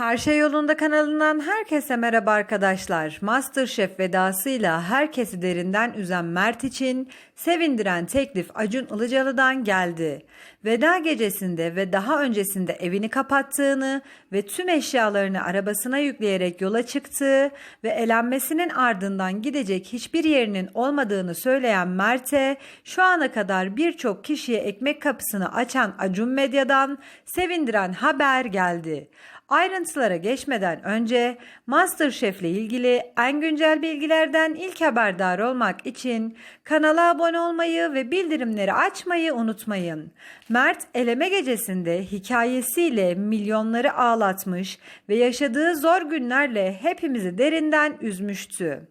Her Şey Yolunda kanalından herkese merhaba arkadaşlar. Masterchef vedasıyla herkesi derinden üzen Mert için sevindiren teklif Acun Ilıcalı'dan geldi. Veda gecesinde ve daha öncesinde evini kapattığını ve tüm eşyalarını arabasına yükleyerek yola çıktığı ve elenmesinin ardından gidecek hiçbir yerinin olmadığını söyleyen Mert'e şu ana kadar birçok kişiye ekmek kapısını açan Acun Medya'dan sevindiren haber geldi. Ayrıntılara geçmeden önce MasterChef ile ilgili en güncel bilgilerden ilk haberdar olmak için kanala abone olmayı ve bildirimleri açmayı unutmayın. Mert eleme gecesinde hikayesiyle milyonları ağlatmış ve yaşadığı zor günlerle hepimizi derinden üzmüştü.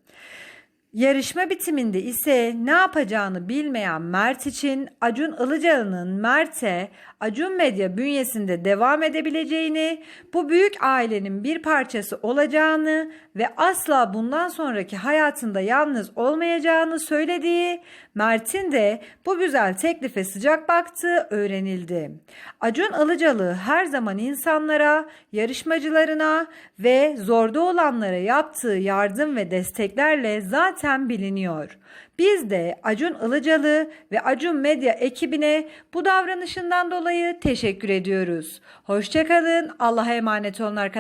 Yarışma bitiminde ise ne yapacağını bilmeyen Mert için Acun Ilıcalı'nın Mert'e Acun Medya bünyesinde devam edebileceğini, bu büyük ailenin bir parçası olacağını ve asla bundan sonraki hayatında yalnız olmayacağını söylediği, Mert'in de bu güzel teklife sıcak baktığı öğrenildi. Acun Ilıcalı her zaman insanlara, yarışmacılarına ve zorda olanlara yaptığı yardım ve desteklerle zaten biliniyor. Biz de Acun Ilıcalı ve Acun Medya ekibine bu davranışından dolayı teşekkür ediyoruz. Hoşçakalın. Allah'a emanet olun arkadaşlar.